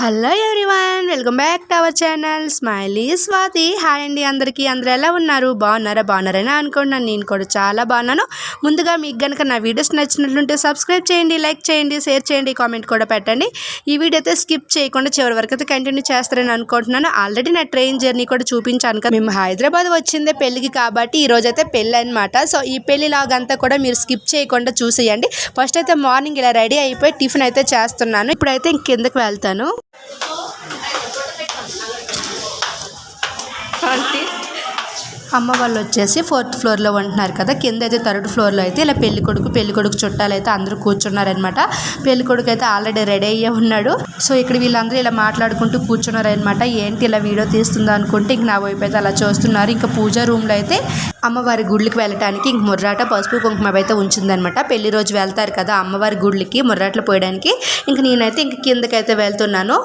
Hello everyone welcome back to our channel Smiley Swathi hi అండి అందరికీ అందరూ ఎలా ఉన్నారు? బాగున్నారా? బాగున్నారని అనుకుంటున్నాను. నేను కూడా చాలా బాగున్నాను. ముందుగా మీకు కనుక నా వీడియోస్ నచ్చినట్లుంటే సబ్స్క్రైబ్ చేయండి లైక్ చేయండి షేర్ చేయండి కామెంట్ కూడా పెట్టండి. ఈ వీడియో అయితే స్కిప్ చేయకుండా చివరి వరకు అయితే కంటిన్యూ చేస్తారని అనుకుంటున్నాను. ఆల్రెడీ నా ట్రైన్ జర్నీ కూడా చూపించాను కదా. మేము హైదరాబాద్ వచ్చిందే పెళ్ళికి కాబట్టి ఈ రోజు అయితే పెళ్ళి అనమాట సో ఈ పెళ్ళి లాగంతా కూడా మీరు స్కిప్ చేయకుండా చూసేయండి. ఫస్ట్ అయితే మార్నింగ్ ఇలా రెడీ అయిపోయి టిఫిన్ అయితే చేస్తున్నాను. ఇప్పుడైతే ఇంకెందుకు కిందకి వెళ్తాను. ఆంటీ అమ్మ వాళ్ళు వచ్చేసి ఫోర్త్ ఫ్లోర్లో ఉంటున్నారు కదా కింద అయితే థర్డ్ ఫ్లోర్లో అయితే ఇలా పెళ్ళి కొడుకు పెళ్ళి కొడుకు చుట్టాలు అయితే అందరూ కూర్చున్నారనమాట పెళ్ళి కొడుకు అయితే ఆల్రెడీ రెడీ అయ్యే ఉన్నాడు. సో ఇక్కడ వీళ్ళందరూ ఇలా మాట్లాడుకుంటూ కూర్చున్నారనమాట ఏంటి ఇలా వీడియో తీస్తుందా అనుకుంటే ఇంక నా వైపు అయితే అలా చూస్తున్నారు. ఇంకా పూజా రూమ్లో అయితే అమ్మవారి గుళ్ళకి వెళ్ళటానికి ఇంక ముర్రాట పసుపు కుంకుమ అయితే ఉంచిందనమాట పెళ్ళి రోజు వెళ్తారు కదా అమ్మవారి గుళ్ళకి ముర్రాట్లు పోయడానికి. ఇంక నేనైతే ఇంక కిందకైతే వెళ్తున్నాను.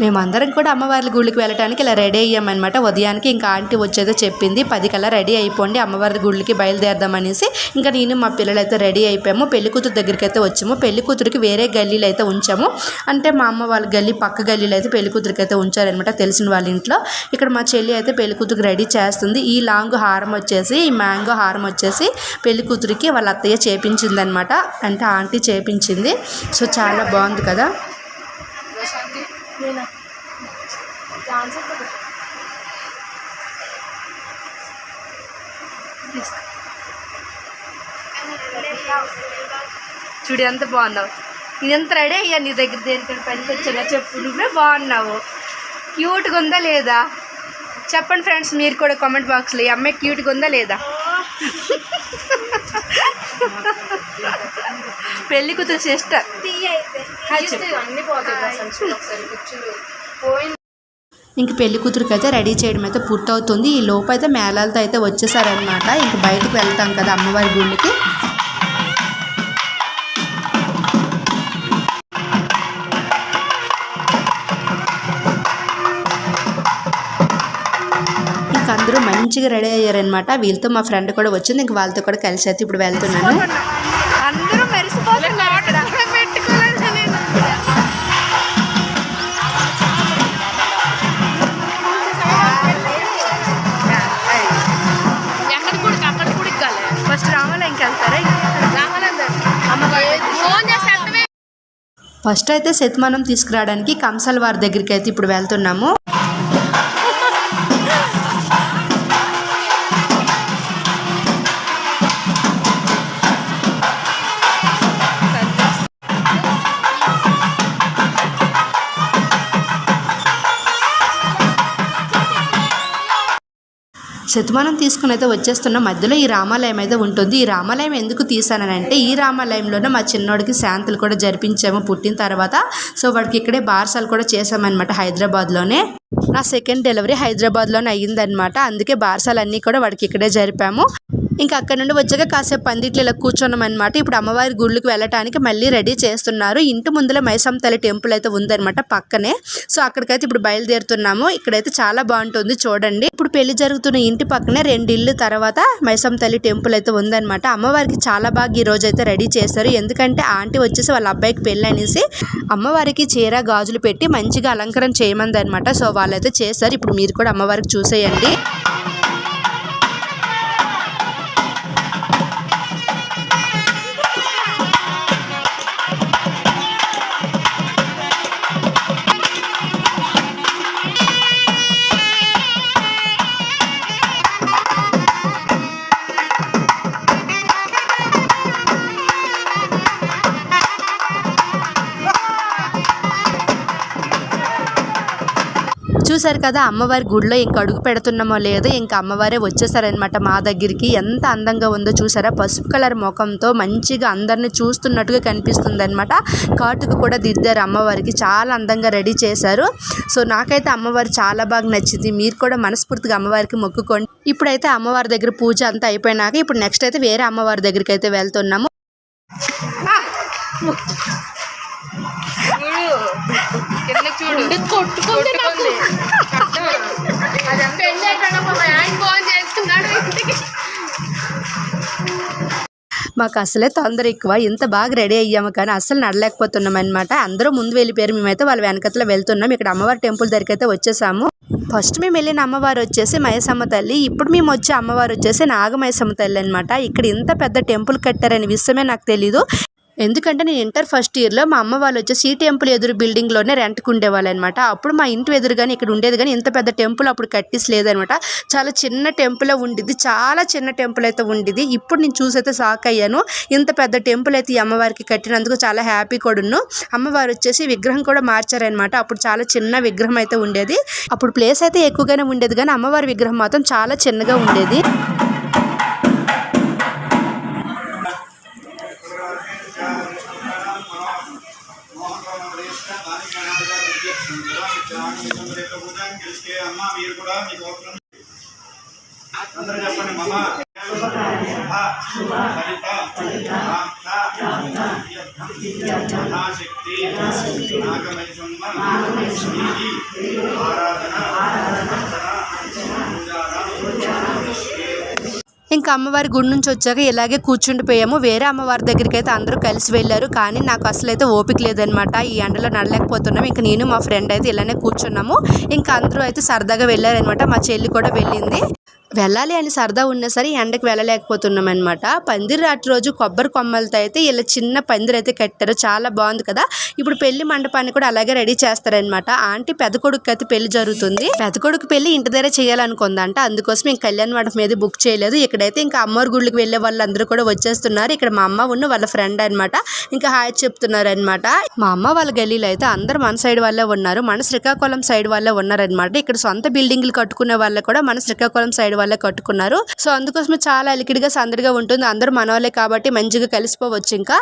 మేమందరం కూడా అమ్మవారి గుళ్ళకి వెళ్ళడానికి ఇలా రెడీ అయ్యామన్నమాట. ఉదయానికి ఇంకా ఆంటీ వచ్చేదో చెప్పింది పది కల్లా రెడీ అయిపోండి అమ్మవారి గుళ్ళకి బయలుదేరదామనేసి ఇంకా నేను మా పిల్లలు అయితే రెడీ అయిపోయాము. పెళ్ళి కూతురు దగ్గరికి అయితే వచ్చాము. పెళ్ళి కూతురికి వేరే గల్లీలు అయితే ఉంచాము. అంటే మా అమ్మ వాళ్ళ గల్లీ పక్క గల్లీలు అయితే పెళ్ళి కూతురికి అయితే ఉంచారనమాట తెలిసిన వాళ్ళ ఇంట్లో. ఇక్కడ మా చెల్లి అయితే పెళ్ళి కూతురికి రెడీ చేస్తుంది. ఈ లాంగ్ హారం వచ్చేసి ఈ మ్యాంగో హారం వచ్చేసి పెళ్ళి కూతురికి వాళ్ళ అత్తయ్య చేపించిందనమాట అంటే ఆంటీ చేపించింది. సో చాలా బాగుంది కదా. చూడు ఎంత బాగున్నావు. నేను ఎంత రెడీ అయ్యా నీ దగ్గర దేనికైనా పనికి వచ్చానా చెప్పు. నువ్వే బాగున్నావు. క్యూట్గా ఉందా లేదా? చెప్పండి ఫ్రెండ్స్ మీరు కూడా కామెంట్ బాక్స్లో ఈ అమ్మాయి క్యూట్గా ఉందా లేదా? పెళ్ళి కూతురు పోయింది ఇంక పెళ్ళి కూతురికి అయితే రెడీ చేయడం అయితే పూర్తవుతుంది. ఈ లోపు అయితే మేళాలతో అయితే వచ్చేసారనమాట ఇంక బయటకు వెళ్తాం కదా అమ్మవారి గుళ్ళకి. అందరూ మంచిగా రెడీ అయ్యారనమాట వీళ్ళతో మా ఫ్రెండ్ కూడా వచ్చింది ఇంక వాళ్ళతో కూడా కలిసి అయితే ఇప్పుడు వెళ్తున్నాను. అందరూ ఫస్ట్ అయితే శతమానం తీసుకురావడానికి కంసాల వారి దగ్గరికి అయితే ఇప్పుడు వెళ్తున్నాము. శతమానం తీసుకుని అయితే వచ్చేస్తున్న మధ్యలో ఈ రామాలయం అయితే ఉంటుంది. ఈ రామాలయం ఎందుకు తీసానంటే ఈ రామాలయంలోనే మా చిన్నోడికి శాంతులు కూడా జరిపించాము పుట్టిన తర్వాత. సో వాడికి ఇక్కడే బార్సాలు కూడా చేసామన్నమాట హైదరాబాద్లోనే. నా సెకండ్ డెలివరీ హైదరాబాద్లోనే అయ్యిందనమాట అందుకే బార్సాలన్నీ కూడా వాడికి ఇక్కడే జరిపాము. ఇంకా అక్కడ నుండి వచ్చాక కాసేపు పందిట్లు ఇలా కూర్చున్నాం అనమాట ఇప్పుడు అమ్మవారి గుళ్ళకి వెళ్ళటానికి మళ్ళీ రెడీ చేస్తున్నారు. ఇంటి ముందులో మైసమ్మ తల్లి టెంపుల్ అయితే ఉందన్నమాట పక్కనే. సో అక్కడికైతే ఇప్పుడు బయలుదేరుతున్నాము. ఇక్కడైతే చాలా బాగుంటుంది చూడండి. ఇప్పుడు పెళ్ళి జరుగుతున్న ఇంటి పక్కనే రెండు ఇల్లు తర్వాత మైసం తల్లి టెంపుల్ అయితే ఉందన్నమాట. అమ్మవారికి చాలా బాగా ఈ రోజు అయితే రెడీ చేశారు. ఎందుకంటే ఆంటీ వచ్చేసి వాళ్ళ అబ్బాయికి పెళ్ళి అనేసి అమ్మవారికి చీర గాజులు పెట్టి మంచిగా అలంకరణ చేయమంది అనమాట సో వాళ్ళైతే చేశారు. ఇప్పుడు మీరు కూడా అమ్మవారికి చూసేయండి. చూసారు కదా అమ్మవారి గుడిలో ఇంక అడుగు పెడుతున్నామో లేదో ఇంకా అమ్మవారే వచ్చేసారనమాట మా దగ్గరికి. ఎంత అందంగా ఉందో చూసారా? పసుపు కలర్ ముఖంతో మంచిగా అందరిని చూస్తున్నట్టుగా కనిపిస్తుంది అనమాట కాటుకు కూడా దిద్దారు అమ్మవారికి చాలా అందంగా రెడీ చేశారు. సో నాకైతే అమ్మవారు చాలా బాగా నచ్చింది. మీరు కూడా మనస్ఫూర్తిగా అమ్మవారికి మొక్కుకోండి. ఇప్పుడైతే అమ్మవారి దగ్గర పూజ అంతా అయిపోయినాక ఇప్పుడు నెక్స్ట్ అయితే వేరే అమ్మవారి దగ్గరికి అయితే వెళ్తున్నాము కింద చూడు. కొట్టుకుంది చేసుకున్నాడు ఇంటికి. మాకు అసలే తొందర ఎక్కువ. ఇంత బాగా రెడీ అయ్యాము కానీ అసలు నడలేకపోతున్నాం అనమాట అందరూ ముందు వెళ్ళిపోయారు. మేమైతే వాళ్ళ వెనకతలో వెళ్తున్నాం. ఇక్కడ అమ్మవారి టెంపుల్ దగ్గరికి అయితే వచ్చేసాము. ఫస్ట్ మేము వెళ్ళిన అమ్మవారు వచ్చేసి మయసమ్మ తల్లి. ఇప్పుడు మేము వచ్చే అమ్మవారు వచ్చేసి నాగమయసమ్మ తల్లి అనమాట ఇక్కడ ఇంత పెద్ద టెంపుల్ కట్టారనే విషయమే నాకు తెలీదు. ఎందుకంటే నేను ఇంటర్ ఫస్ట్ ఇయర్లో మా అమ్మ వాళ్ళు వచ్చేసి ఈ టెంపుల్ ఎదురు బిల్డింగ్లోనే రెంట్కి ఉండేవాళ్ళు అనమాట అప్పుడు మా ఇంటి ఎదురు కానీ ఇక్కడ ఉండేది కానీ ఇంత పెద్ద టెంపుల్ అప్పుడు కట్టిస్ లేదనమాట. చాలా చిన్న టెంపుల్ ఉండిద్ది చాలా చిన్న టెంపుల్ అయితే ఉండిద్ది. ఇప్పుడు నేను చూసైతే షాక్ అయ్యాను ఇంత పెద్ద టెంపుల్ అయితే ఈ అమ్మవారికి కట్టినందుకు చాలా హ్యాపీ కూడాను అమ్మవారు వచ్చేసి విగ్రహం కూడా మార్చారనమాట. అప్పుడు చాలా చిన్న విగ్రహం అయితే ఉండేది. అప్పుడు ప్లేస్ అయితే ఎక్కువగానే ఉండేది కానీ అమ్మవారి విగ్రహం మాత్రం చాలా చిన్నగా ఉండేది. అమ్మా మీరు కూడా మీకు అవసరం అందరూ చెప్పండి మమ ఫలిత శక్తి ఆరాధన. ఇంకా అమ్మవారి గుడి నుంచి వచ్చాక ఇలాగే కూర్చుండిపోయాము. వేరే అమ్మవారి దగ్గరికి అయితే అందరూ కలిసి వెళ్ళారు. కానీ నాకు అసలు అయితే ఓపిక లేదనమాట. ఈ ఎండలో నడలేకపోతున్నాం. ఇంకా నేను మా ఫ్రెండ్ అయితే ఇలానే కూర్చున్నాము. ఇంకా అందరూ అయితే సరదాగా వెళ్ళారనమాట. మా చెల్లి కూడా వెళ్ళింది. వెళ్ళాలి అని సరదా ఉన్నా సరే ఎండకి వెళ్ళలేకపోతున్నాం అనమాట పందిరి రాటి రోజు కొబ్బరి కొమ్మలతో అయితే ఇలా చిన్న పందిరి అయితే కట్టారు. చాలా బాగుంది కదా. ఇప్పుడు పెళ్ళి మండపాన్ని కూడా అలాగే రెడీ చేస్తారనమాట ఆంటీ పెద్ద కొడుకు అయితే పెళ్ళి జరుగుతుంది. పెద్ద కొడుకు పెళ్ళి ఇంటి దగ్గర చేయాలనుకుందంట. అందుకోసం ఇంక కళ్యాణ మండపం మీద బుక్ చేయలేదు. ఇక్కడైతే ఇంకా అమ్మవారి గుళ్ళకి వెళ్ళే వాళ్ళందరూ కూడా వచ్చేస్తున్నారు. ఇక్కడ మా అమ్మ ఉన్న వాళ్ళ ఫ్రెండ్ అన్నమాట. ఇంకా హాయ్ చెప్తున్నారు అనమాట మా అమ్మ వాళ్ళ గల్లీలో అయితే అందరు మన సైడ్ వాళ్ళే ఉన్నారు. మన శ్రీకాకుళం సైడ్ వాళ్ళే ఉన్నారనమాట ఇక్కడ సొంత బిల్డింగ్లు కట్టుకునే వాళ్ళు కూడా మన శ్రీకాకుళం సైడ్ వాళ్ళే కట్టుకున్నారు. సో అందుకోసమే చాలా అలికిడిగా సందడిగా ఉంటుంది. అందరూ మన వాళ్ళే కాబట్టి మంచిగా కలిసిపోవచ్చు ఇంకా.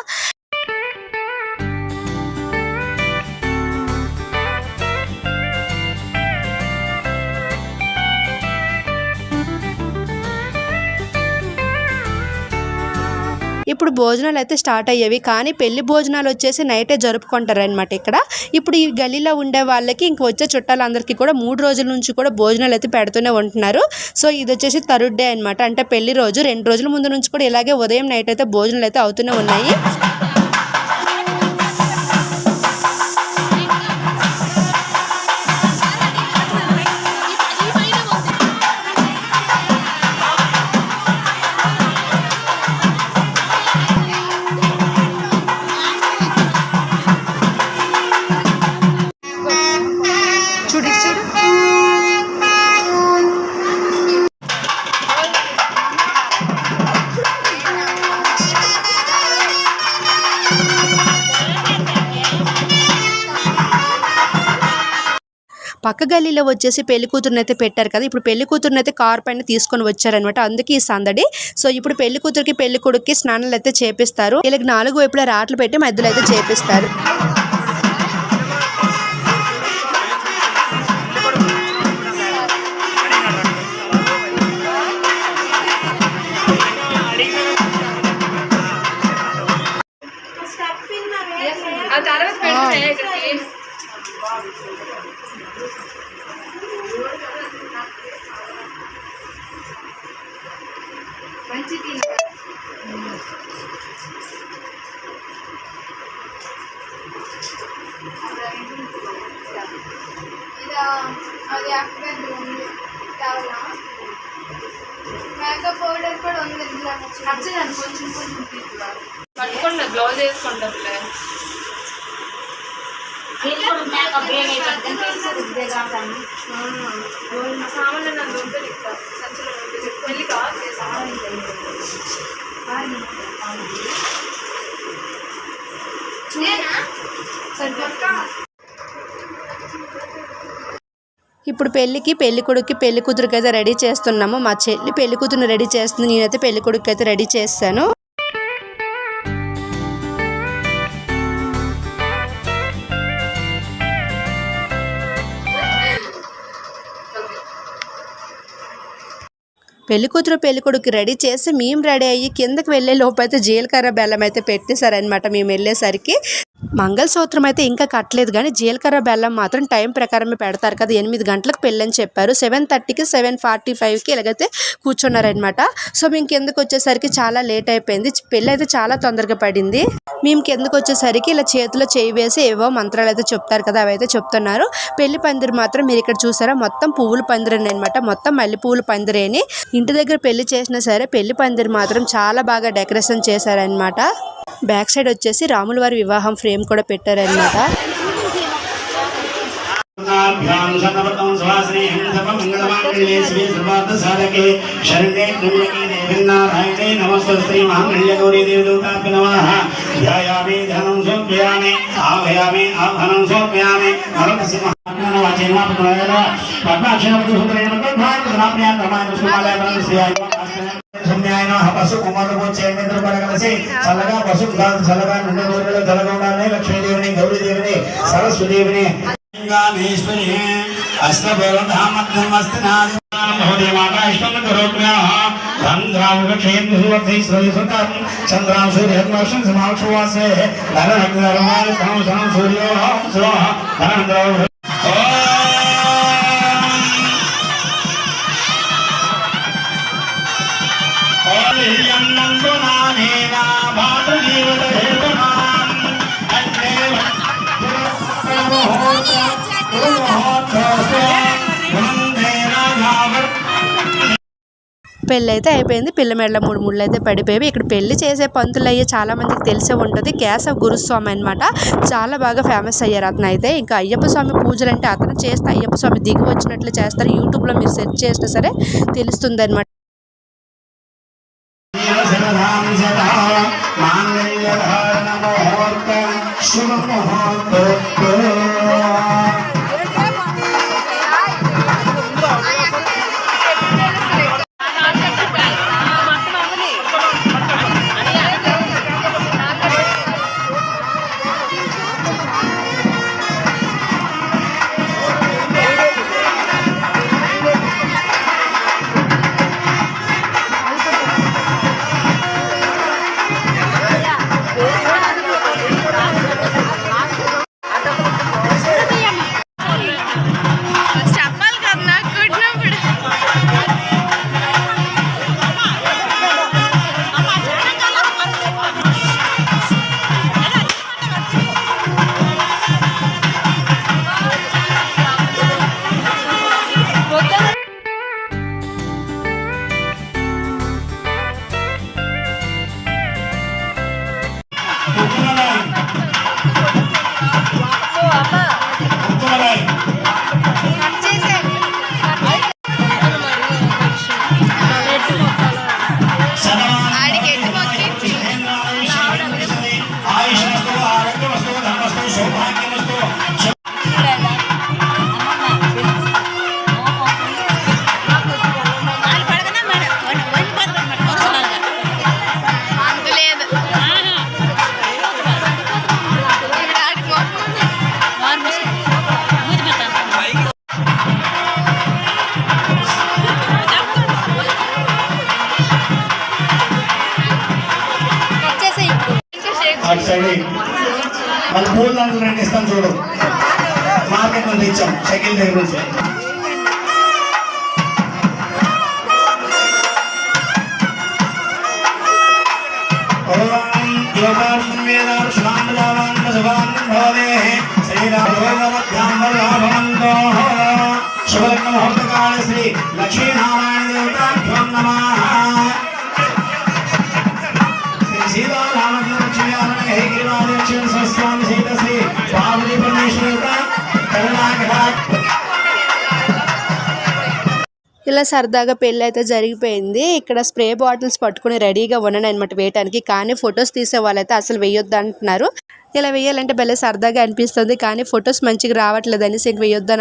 ఇప్పుడు భోజనాలు అయితే స్టార్ట్ అయ్యేవి కానీ పెళ్ళి భోజనాలు వచ్చేసి నైటే జరుపుకుంటారనమాట ఇక్కడ. ఇప్పుడు ఈ గల్లీలో ఉండే వాళ్ళకి ఇంక వచ్చే చుట్టాలందరికీ కూడా మూడు రోజుల నుంచి కూడా భోజనాలు అయితే పెడుతూనే ఉంటున్నారు. సో ఇది వచ్చేసి థర్డ్ డే అనమాట అంటే పెళ్ళి రోజు రెండు రోజుల ముందు నుంచి కూడా ఇలాగే ఉదయం నైట్ అయితే భోజనాలు అయితే అవుతూనే ఉన్నాయి. పక్క గల్లీలో వచ్చేసి పెళ్ళి కూతురుని అయితే పెట్టారు కదా ఇప్పుడు పెళ్ళి కూతురుని అయితే కార్ పైన తీసుకొని వచ్చారనమాట అందుకే ఈ సందడి. సో ఇప్పుడు పెళ్ళి కూతురికి పెళ్ళి కొడుక్కి స్నానాలు అయితే చేపిస్తారు. వీళ్ళకి నాలుగు వైపులా రాట్లు పెట్టి మధ్యలో అయితే చేపిస్తారు. సామాన్లు నన్ను సంచులో కావాలి ఇప్పుడు పెళ్ళికి పెళ్ళి కొడుక్కి పెళ్ళి కూతురికి అయితే రెడీ చేస్తున్నాము. మా చెల్లి పెళ్ళి కూతురుని రెడీ చేస్తుంది. నేనైతే పెళ్ళి కొడుకు అయితే రెడీ చేస్తాను. పెళ్ళికూతురు పెళ్ళికొడుకు రెడీ చేసి మేము రెడీ అయ్యి కిందకి వెళ్ళే లోపు అయితే జీలకర్ర బెల్లం అయితే పెట్టేశారనమాట మేము వెళ్ళేసరికి మంగళసూత్రం అయితే ఇంకా కట్టలేదు కానీ జీలకర్ర బెల్లం మాత్రం టైం ప్రకారమే పెడతారు కదా. ఎనిమిది గంటలకు పెళ్ళని చెప్పారు. సెవెన్ థర్టీకి సెవెన్ ఫార్టీ ఫైవ్కి ఇలాగైతే కూర్చున్నారనమాట సో మేము కిందకు వచ్చేసరికి చాలా లేట్ అయిపోయింది. పెళ్ళి అయితే చాలా తొందరగా పడింది. మేము కిందకు వచ్చేసరికి ఇలా చేతిలో చేయి వేసి ఏవో మంత్రాలు అయితే చెప్తారు కదా అవైతే చెప్తున్నారు. పెళ్ళి పందిరి మాత్రం మీరు ఇక్కడ చూసారా? మొత్తం పువ్వుల పందిరని అనమాట మొత్తం మల్లె పువ్వుల పందిరేని. ఇంటి దగ్గర పెళ్ళి చేసినా సరే పెళ్ళి పందిరి మాత్రం చాలా బాగా డెకరేషన్ చేశారనమాట బ్యాక్ సైడ్ వచ్చేసి రాముల వారి వివాహం ఫ్రేమ్ కూడా పెట్టారనమాట ధ్యాయామి ధనం సోప్యామి ఆభయామి ఆభనం సోప్యామి నరసింహ పద్మాక్షణ సుమ్యాయనాహ పశు కుమారుకు చేనేంద్రపడ కలిసి చల్లగా పశు చల్లగా నిండు దూరంలో జలగొండాలని లక్ష్మీదేవిని గౌరీదేవిని సరస్వదేవిని చంద్రాం సూర్యర్మర్షం సమాక్షవాసే ధన సూర్యో పెళ్ళి అయితే అయిపోయింది. పిల్ల మెడల మూడు ముళ్ళు అయితే పడిపోయి ఇక్కడ పెళ్ళి చేసే పంతులు అయ్యే చాలా మందికి తెలిసే ఉంటుంది. కేశవ గురుస్వామి అనమాట చాలా బాగా ఫేమస్ అయ్యారు అతను అయితే. ఇంకా అయ్యప్ప స్వామి పూజలు అంటే అతను చేస్తే అయ్యప్ప స్వామి దిగి వచ్చినట్లు చేస్తారు. యూట్యూబ్లో మీరు సెర్చ్ చేసినా సరే తెలుస్తుంది అనమాట చెప్పాలి আর మార్కెట్ నుంచి ఇచ్చాం షకిల్ దగ్గర నుంచి ఓం యోగార్షం వేదార్షాన్ జావాన్ వసువాన్ భవదేః శ్రీరామోగమధ్యాం వల్లాభవంతో శుభలగ్న ముహూర్తకాళ శ్రీ లక్ష్మీనారాయణ దేవతాభ్యం నమః శ్రీ సీతారామలక్ష్మీనారాయణ హే గిరివాదక్షిణ సంస్థాన్ సీత శ్రీ పార్వతీ పరమేశ్వర కరుణాకరా ఇలా సరదాగా పెళ్ళి అయితే జరిగిపోయింది. ఇక్కడ స్ప్రే బాటిల్స్ పట్టుకుని రెడీగా ఉన్నాను అనమాట వేయటానికి. కానీ ఫొటోస్ తీసే వాళ్ళైతే అసలు వేయొద్దు అంటున్నారు ఇలా వేయాలంటే భలే సరదాగా అనిపిస్తుంది. కానీ ఫొటోస్ మంచిగా రావట్లేదు అనేసి ఇంక వేయొద్దు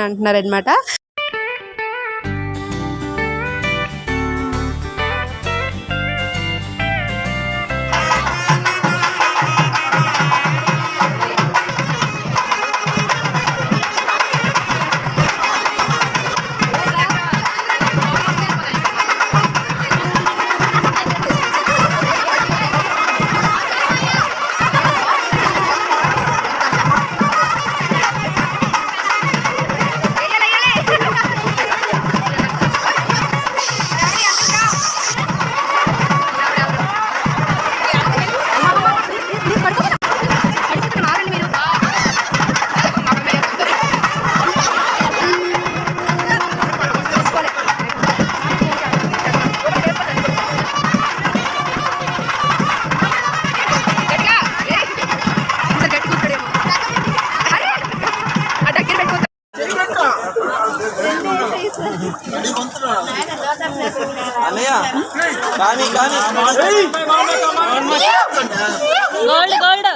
గోల్డ్ గోల్డ్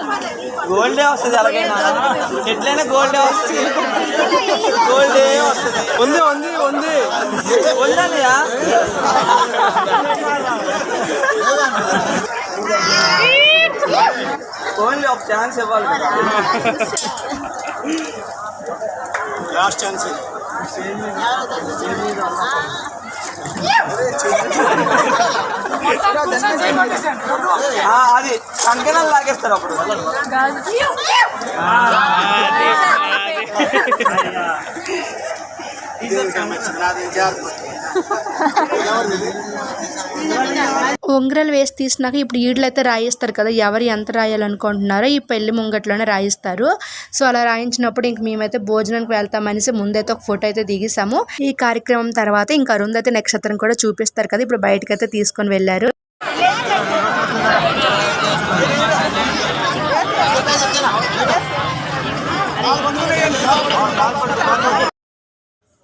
గోల్డే వస్తుంది అలాగైనా ఎట్లయినా గోల్డే వస్తుంది. గోల్డే వస్తుంది. ఉంది ఉంది ఉంది. ఉందన్నయ్యా ఓన్లీ ఒక ఛాన్స్ ఇవ్వాలి. లాస్ట్ ఛాన్స్ అది కంకణాలు లాగేస్తారు అప్పుడు. ఉంగరాలు వేసి తీసినాక ఇప్పుడు ఈడ్లు అయితే రాయిస్తారు కదా ఎవరు ఎంత రాయాలనుకుంటున్నారో ఈ పెళ్ళి ముంగట్లోనే రాయిస్తారు. సో అలా రాయించినప్పుడు ఇంక మేమైతే భోజనానికి వెళ్తామనేసి ముందైతే ఒక ఫోటో అయితే దిగేసాము ఈ కార్యక్రమం తర్వాత ఇంకా అరుంధైతే నక్షత్రం కూడా చూపిస్తారు కదా ఇప్పుడు బయటకైతే అయితే తీసుకొని వెళ్ళారు.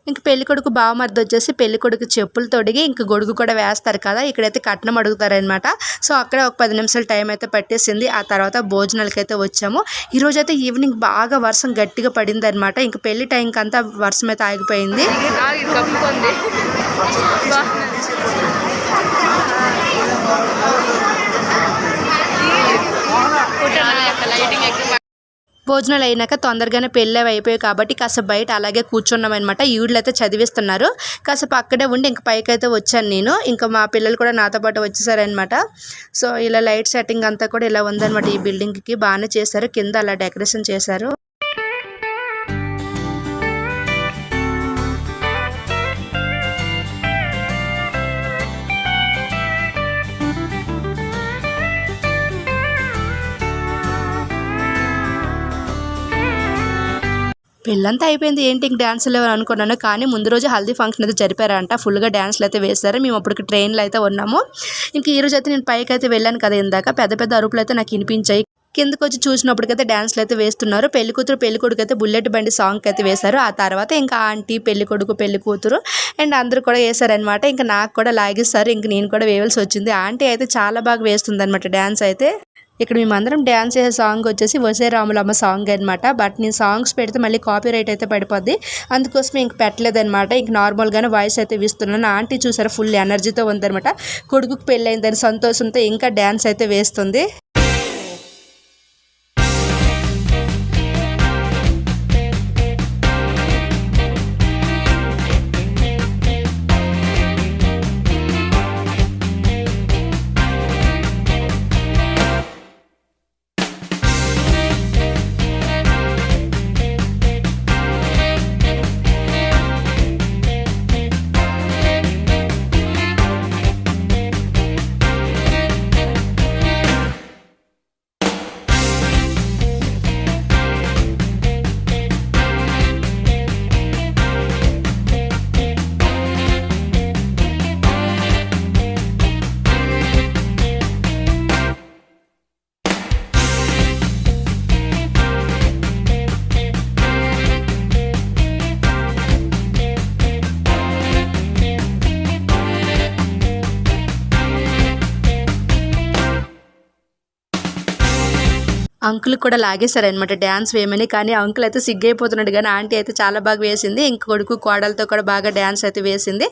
ఇంక పెళ్ళి కొడుకు బావమరిది వచ్చేసి పెళ్ళి కొడుకు చెప్పులు తొడిగి ఇంక గొడుగు కూడా వేస్తారు కదా ఇక్కడైతే కట్నం అడుగుతారనమాట సో అక్కడ ఒక పది నిమిషాలు టైం అయితే పట్టేసింది. ఆ తర్వాత భోజనాలకి అయితే వచ్చాము. ఈ రోజు అయితే ఈవినింగ్ బాగా వర్షం గట్టిగా పడింది అనమాట ఇంక పెళ్ళి టైంకి అంతా వర్షం అయితే ఆగిపోయింది. భోజనాలు అయినాక తొందరగానే పెళ్ళి అయిపోయాయి కాబట్టి కాసేపు బయట అలాగే కూర్చున్నాం అనమాట ఈవిడ్లు అయితే చదివిస్తున్నారు. కాసేపు అక్కడే ఉండి ఇంక పైకి అయితే వచ్చాను నేను. ఇంకా మా పిల్లలు కూడా నాతో పాటు వచ్చేసారనమాట సో ఇలా లైట్ సెట్టింగ్ అంతా కూడా ఇలా ఉందన్నమాట ఈ బిల్డింగ్కి. బాగానే చేశారు. కింద అలా డెకరేషన్ చేశారు. పెళ్ళంతా అయిపోయింది. ఏంటి ఇంక డ్యాన్స్ లేవు అనుకున్నాను. కానీ ముందు రోజు హల్దీ ఫంక్షన్ అయితే జరిపారంట. ఫుల్గా డ్యాన్స్లు అయితే వేశారు. మేము అప్పటికి ట్రైన్లో అయితే ఉన్నాము. ఇంక ఈ అయితే నేను పైకి అయితే వెళ్ళాను కదా ఇందాక. పెద్ద పెద్ద అరుపులు అయితే నాకు వినిపించాయి. కిందకు వచ్చి చూసినప్పటికైతే డ్యాన్స్లు అయితే వేస్తున్నారు. పెళ్ళి కూతురు పెళ్ళి కొడుకు అయితే బుల్లెట్ బండి సాంగ్ అయితే వేశారు. ఆ తర్వాత ఇంకా ఆంటీ పెళ్ళి కొడుకు పెళ్ళి కూతురు అండ్ అందరూ కూడా వేశారనమాట ఇంకా నాకు కూడా లాగిస్తారు ఇంక నేను కూడా వేయాల్సి వచ్చింది. ఆంటీ అయితే చాలా బాగా వేస్తుంది డ్యాన్స్ అయితే. ఇక్కడ మేమందరం డ్యాన్స్ చేసే సాంగ్ వచ్చేసి వసే రాములమ్మ సాంగ్ అనమాట బట్ నేను సాంగ్స్ పెడితే మళ్ళీ కాపీ రైట్ అయితే పడిపోద్ది. అందుకోసం ఇంక పెట్టలేదనమాట ఇంక నార్మల్గానే వాయిస్ అయితే ఇస్తున్నాను. ఆంటీ చూసారా ఫుల్ ఎనర్జీతో ఉందన్నమాట. కొడుకుకి పెళ్ళైందని సంతోషంతో ఇంకా డ్యాన్స్ అయితే వేస్తుంది. అంకుల్ కూడా లాగేశారనమాట డ్యాన్స్ వేయమని. కానీ అంకుల్ అయితే సిగ్గైపోతున్నాడు. కానీ ఆంటీ అయితే చాలా బాగా వేసింది. ఇంక కొడుకు కోడలతో కూడా బాగా డ్యాన్స్ అయితే వేసింది.